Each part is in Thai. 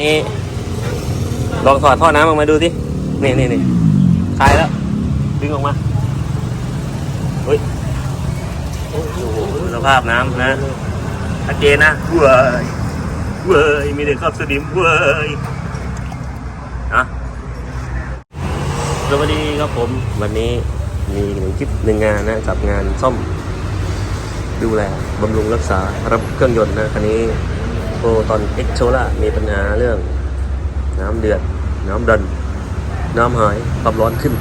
นี่ลองถอดท่อน้ำออกมาดูสินี่นี่นี่คลายแล้ว ดึงออกมาเฮ้ยโอ้โหสภาพน้ำนะชัดเจนนะเว้ยเว้ยมีแต่ครอบสนิมเว้ยนะสวัสดีครับผม วันนี้มีหนึ่งคลิปหนึ่งงานนะ กับงานซ่อม ดูแลบำรุงรักษาระบบเครื่องยนต์นะคันนี้ ปรตอนเอ็กโชล่ามีปัญหาเรื่องน้ำเดือด น้ำดัน น้ำหายความร้อนขึ้น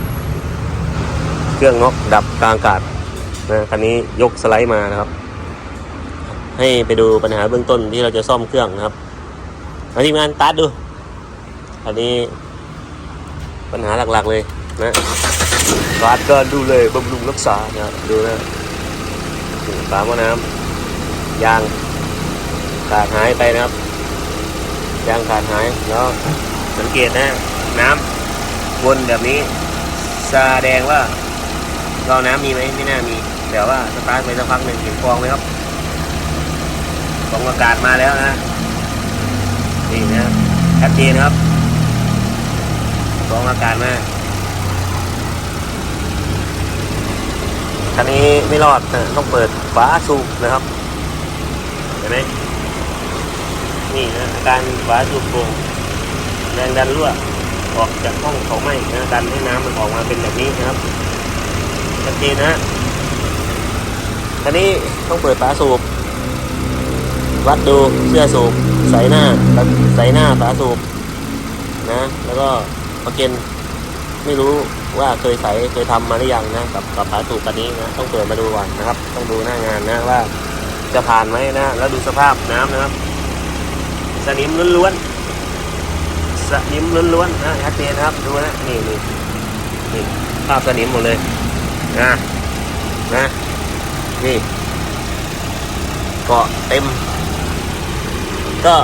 เครื่องน็อกดับกลางอากาศนะคันนี้ยกสไลด์มานะครับ ให้ไปดูปัญหาเบื้องต้นที่เราจะซ่อมเครื่องนะครับมาทีมงานตัดดูอันนี้ปัญหาหลักๆเลยนะการการดูเลยบำรุงรักษานะดูนะฝาหม้อน้ำยาง ขาดหายไปนะครับยางขาดหายแล้วสังเกตนะ น้ำวนแบบนี้แดงว่าเราน้ำมีไหมไม่น่ามีแต่ว่าสตาร์ทไปสักพักหนึ่งเห็นฟองไหมครับฟองอากาศมาแล้วนะนี่นะชัดเจนครับฟองอากาศมาคันนี้ไม่รอดต้องเปิดฝาสูบนะครับเห็นไหม นี่นะการฝาสูบโป่งแรงดันรั่วออกจากห้องเขาไหม้นะดันให้น้ำมันออกมาเป็นแบบนี้นะครับชัดเจนนะคันนี้ต้องเปิดฝาสูบ วัดดูเสื้อสูบใส่หน้าใส่หน้าฝาสูบนะ แล้วก็มาเกนไม่รู้ว่าเคยใส่เคยทำมาหรือยังนะกับกับฝาสูบคันนี้นะต้องเปิดมาดูก่อนนะครับ ต้องดูหน้างานนะว่าจะผ่านไหมนะ แล้วดูสภาพน้ำนะครับ สนิมล้วนๆสนิมล้วนๆนะชัดเจนครับดูนะนี่นี่นี่ภาพสนิมหมดเลยนะนะนี่เกาะเต็ม ก็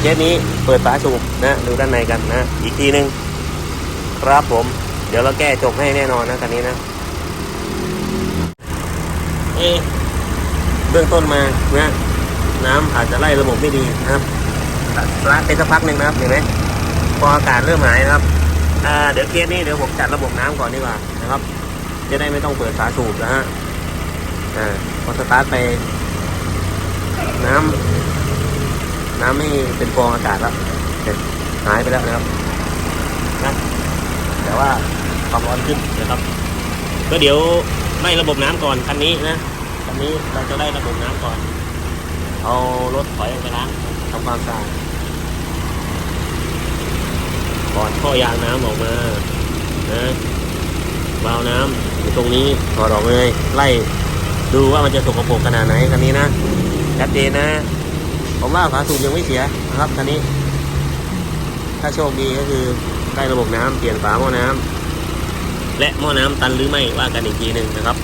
เคสนี้เปิดฝาสูบนะดูด้านในกันนะอีกทีหนึงครับผม เดี๋ยวเราแก้จบให้แน่นอนนะคันนี้นะเอเบื้องต้นมานะน้ำอาจจะไล่ระบบไม่ดีนะครับ สตาร์ทไปสักพักหนึ่งนะครับเห็นไหมพออากาศเริ่มหายนะครับเดี๋ยวเคสนี้เดี๋ยวผมจัดระบบน้ำก่อนดีกว่านะครับ จะได้ไม่ต้องเปิดฝาสูบนะฮะพอสตาร์ทไป น้ำน้ำไม่เป็นฟองอากาศแล้วหายไปแล้วนะครับนะแต่ว่าความร้อนขึ้นนะครับ ก็เดี๋ยวไล่ระบบน้ำก่อนคันนี้นะคันนี้เราจะไล่ระบบน้ำก่อน เอารถถอยออกไปล้างทำความสะอาดก่ อนท่อยางน้ำออกมานะวาล์วน้ำอยู่ตรงนี้ถอดออกเลย ไล่ดูว่ามันจะสกปรกขนาดไหนคันนี้นะชัดเจนนะ ผมว่าฝาสูบยังไม่เสียนะครับคันนี้ ถ้าโชคดีก็คือได้ระบบน้ำเปลี่ยนฝาหม้อน้ำและหม้อน้ำตันหรือไม่ว่ากันอีกทีหนึ่งนะครับ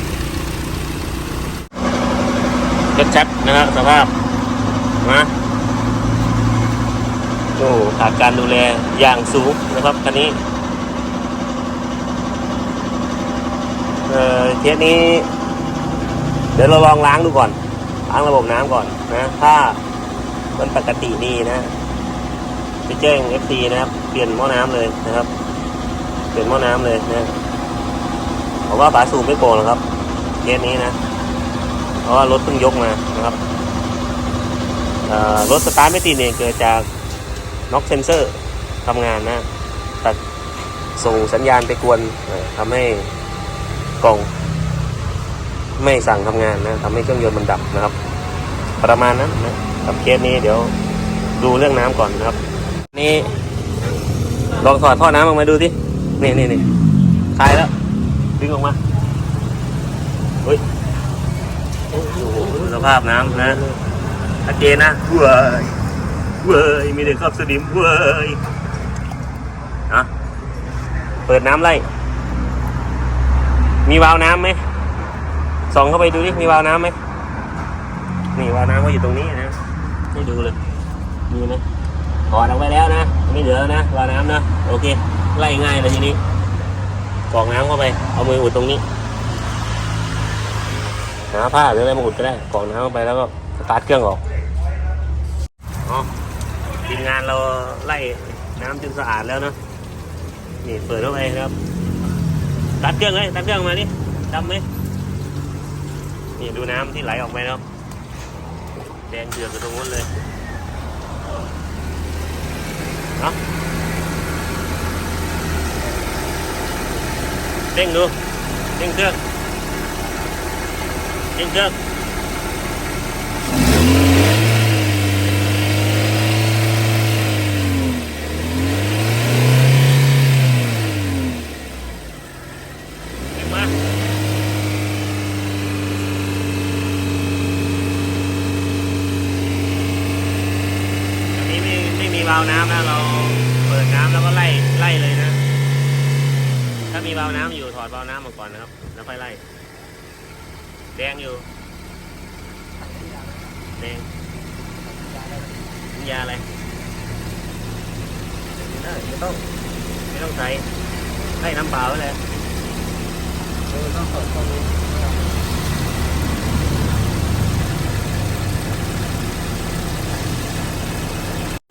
ชัดๆนะครับสภาพนะ อ้ขาดการดูแลอย่างสูงนะครับคันนี้เอ่อเคสนี้ เดี๋ยวเราลองล้างดูก่อนล้างระบบน้ำก่อนนะถ้ามันปกติดีนะไปแจ้ง FT นะครับ เปลี่ยนหม้อน้ำเลยนะครับ เปลี่ยนหม้อน้ำเลยนะเพราะว่าฝาสูบไม่โกงหรอกครับเคสนี้นะ เพราะว่ารถเพิ่งยกมานะครับรถสตาร์ทไม่ติดเนี่ยเกิดจาก น็อกเซนเซอร์ทำงานนะตัดส่งสัญญาณไปกวนทำให้กล่อง ไม่สั่งทำงานนะทำให้เครื่องยนต์มันดับนะครับ ประมาณนั้นนะกับเคสนี้เดี๋ยวดูเรื่องน้ำก่อนนะครับ นี่ลองถอดท่อน้ำออกมาดูสินี่นี่นี่คลายแล้ว ดึงออกมาเฮ้ยโอ้โหสภาพน้ำนะชัดเจนนะเว้ย เว้ยมีแต่ครอบสนิมเว้ยอะเปิดน้ำไล่ มีวาล์วน้ำไหมส่องเข้าไปดูดิมีวาล์วน้ำไหมนี่วาล์วน้ำก็อยู่ตรงนี้นะให้ดูเลยมีไหมถอดออกไปแล้วนะไม่เหลือแล้วนะวาล์วน้ำนะโอเค ไล่ง่ายเลยทีนี้กรอกน้ำเข้าไปเอามืออุดตรงนี้หาผ้าหรืออะไรมาอุดก็ได้กรอกน้ำเข้าไปแล้วก็สตาร์ทเครื่องออกอ๋อ ทีมงานเราไล่น้ำจนสะอาดแล้วเนาะนี่เปิดเข้าไปครับตัดเครื่องเลยตัดเครื่องมานี่ดำไหมนี่ดูน้ำที่ไหลออกไปนะครับแดงเดือดอยู่ตรงนู้นเลยเนาะเร่งดูเร่งเครื่องเร่งเครื่อง เห็นไหมอันนี้ไม่ไม่มีวาล์วน้ำนะเราเปิดน้ำแล้วก็ไล่ไล่เลยนะ ถ้ามีวาล์วน้ำอยู่ถอดวาล์วน้ำออกก่อนนะครับ แล้วค่อยไล่ แดงอยู่ แดงน้ำยาอะไรไม่ได้ไม่ต้องไม่ต้องใส่ไล่น้ำเปล่าไว้เลยเออต้องเปิดตัวนี้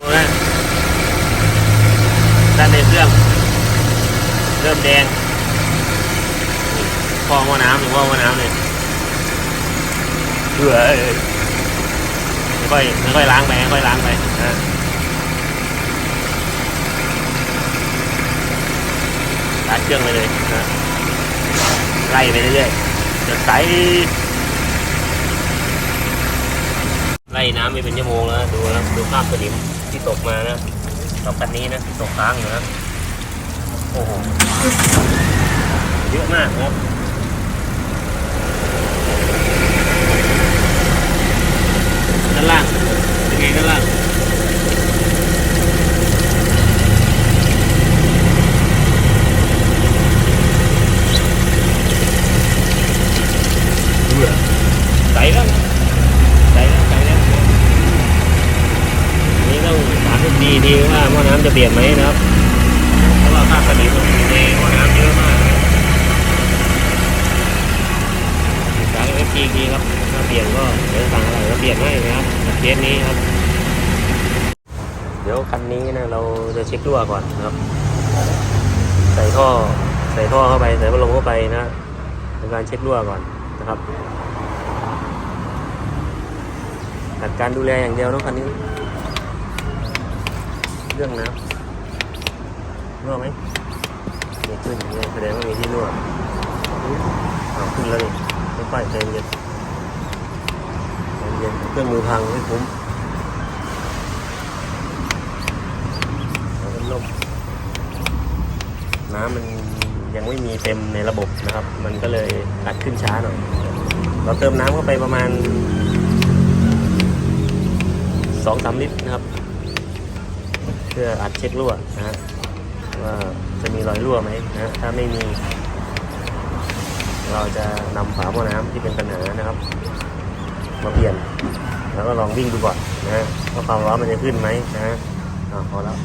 ดูนะด้านในเครื่อง เริ่มแดงนี่ฟองว่าน้ำหรือว่าว่าน้ำเลยเบื่อไม่ ค่อยไม่ค่อยล้างไปไม่ค่อยล้างไปนะตัดเครื่องไปเลยนะไล่ไปเรื่อยๆจะใสไล่น้ำไปเป็นชั่วโมงแล้วนะดูนะดูภาพสนิมที่ตกมานะกับคันนี้นะที่ตกค้างอยู่นะโอ้โหเยอะมากนะครับด้านล่างเป็นไงด้านล่างเบื่อใสแล้วนะใสแล้วใสแล้วอันนี่ต้องถามทุกดีดีว่าหม้อน้ำจะเปลี่ยนไหมนะครับ เพราะว่าค่าสนิมมันอยู่ในหม้อน้ำเยอะมากศึกษาเอฟทีครับ ถ้าเปลี่ยนก็เดี๋ยวสั่งอะไรก็เปลี่ยนให้นะครับเคสนี้ครับ เดี๋ยวคันนี้นะเราจะเช็ครั่วก่อนนะครับ ใส่ท่อใส่ท่อเข้าไปใส่พัดลมเข้าไปนะทำการเช็ครั่วก่อนนะครับจัดการดูแลอย่างเดียวนอะคันนี้ เรื่องน้ำรั่วไหมมีขึ้นเนี่ยแสดงว่ามีที่รั่วอ้าขึ้นแล้วดิค่อยๆใจเย็นใจเย็นเครื่องมือพังไม่คุ้มแล้วก็ล่ม น้ำมันยังไม่มีเต็มในระบบนะครับ มันก็เลยอัดขึ้นช้าหน่อย เราเติมน้ำเข้าไปประมาณสองสามลิตรนะครับ เพื่ออัดเช็ครั่วนะฮะว่าจะมีรอยรั่วไหมนะถ้าไม่มี เราจะนำฝาหม้อน้ำที่เป็นปัญหานะครับ มาเปลี่ยน แล้วก็ลองวิ่งดูก่อนนะว่าความร้อนมันจะขึ้นไหมนะอ่าพอแล้ว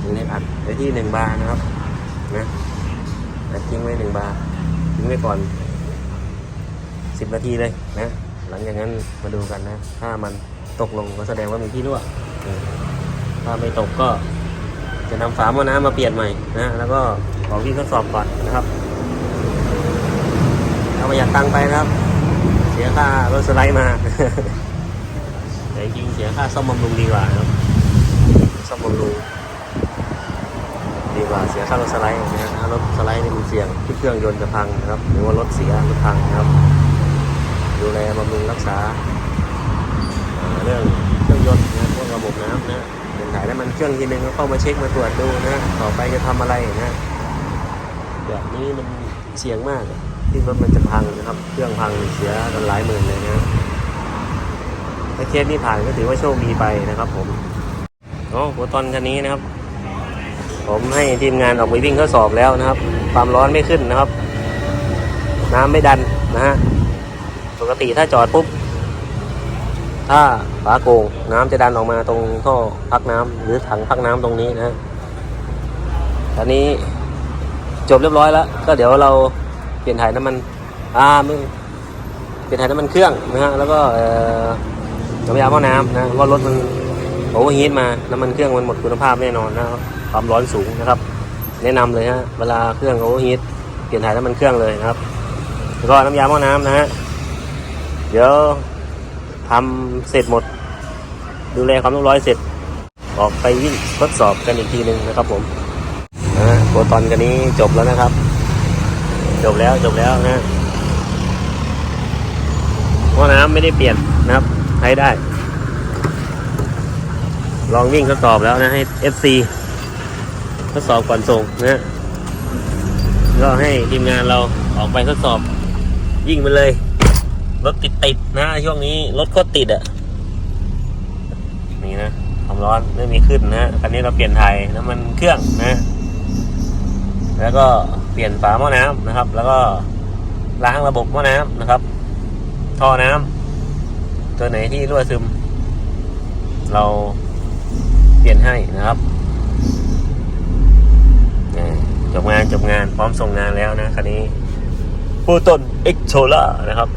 ทีนี้อัดไว้ที่หนึ่งบาร์นะครับ นะทิ้งไว้หนึ่งบาร์ทิ้งไว้ก่อนสิบนาทีเลยนะหลังจากนั้นมาดูกันนะ ถ้ามันตกลงก็แสดงว่ามีที่รั่วถ้าไม่ตกก็จะนำฝาหม้อน้ำมาเปลี่ยนใหม่นะแล้วก็ขอวิ่ทดสอบก่อนนะครับเอาประหยัดตังไปนะครับ เสียค่ารถสไลด์มาแต่จริงเสียค่าซ่อมบำรุงดีกว่าครับซ่อมบำรุง ดีกว่าเสียค่ารถสไลด์นะฮะรถสไลด์นี่มันเสี่ยงที่เครื่องยนต์จะพังนะครับ หรือว่ารถเสียรถพังนะครับ ดูแลบำรุงรักษาเรื่องเครื่องยนต์นะพวกระบบน้ำนะเปลี่ยนถ่ายแล้วมันเครื่องทีนึงก็เข้ามาเช็คมาตรวจดูนะต่อไปจะทำอะไรนะแบบนี้มันเสี่ยงมากที่รถมันจะพังนะครับ เครื่องพังเสียกันหลายหมื่นเลยนะถ้าเคสนี้ผ่านก็ถือว่าโชคดีไปนะครับ ผมโอ้หัวตอนคันนี้นะครับ ผมให้ทีมงานออกไปวิ่งทดสอบแล้วนะครับ ความร้อนไม่ขึ้นนะครับ น้ำไม่ดันนะฮะปกติถ้าจอดปุ๊บ ถ้าฝาโกงน้ำจะดันออกมาตรงท่อพักน้ำหรือถังพักน้ำตรงนี้นะตอนนี้จบเรียบร้อยแล้ว ก็เดี๋ยวเราเปลี่ยนถ่ายน้ำมันอ่าไม่เปลี่ยนถ่ายน้ำมันเครื่องนะฮะแล้วก็เอ่อน้ำยาหม้อน้ำนะว่ารถมัน โอเวอร์ฮีทมาน้ำมันเครื่องมันหมดคุณภาพแน่นอนนะครับความร้อนสูงนะครับ แนะนำเลยฮะเวลาเครื่องโอเวอร์ฮีทเปลี่ยนถ่ายน้ำมันเครื่องเลยนะครับแล้วก็น้ำยาหม้อน้ำนะฮะเดี๋ยวทำเสร็จหมด ดูแลความเรียบร้อยเสร็จ ออกไปวิ่งทดสอบกันอีกทีหนึ่งนะครับผมนะฮะโปรตอนกันนี้จบแล้วนะครับ จบแล้วจบแล้วนะฮะหม้อน้ำไม่ได้เปลี่ยนนะครับใช้ได้ ลองวิ่งทดสอบแล้วนะให้ FC ทดสอบก่อนส่งนะฮะก็ให้ทีมงานเราออกไปทดสอบยิ่งไปเลยรถติดติดนะช่วงนี้รถก็ติดอะ่ะนี่นะความร้อนไม่มีขึ้นนะคันนี้เราเปลี่ยนไทยน้ำมันเครื่องนะ แล้วก็เปลี่ยนฝาหม้อน้ำนะครับ แล้วก็ล้างระบบหม้อน้ำนะครับ ท่อน้ำตัวไหนที่รั่วซึม เรา เปลี่ยนให้นะครับจบงานจบงานพร้อมส่งงานแล้วนะคันนี้ปูต้นเอ็กโชล่านะครับ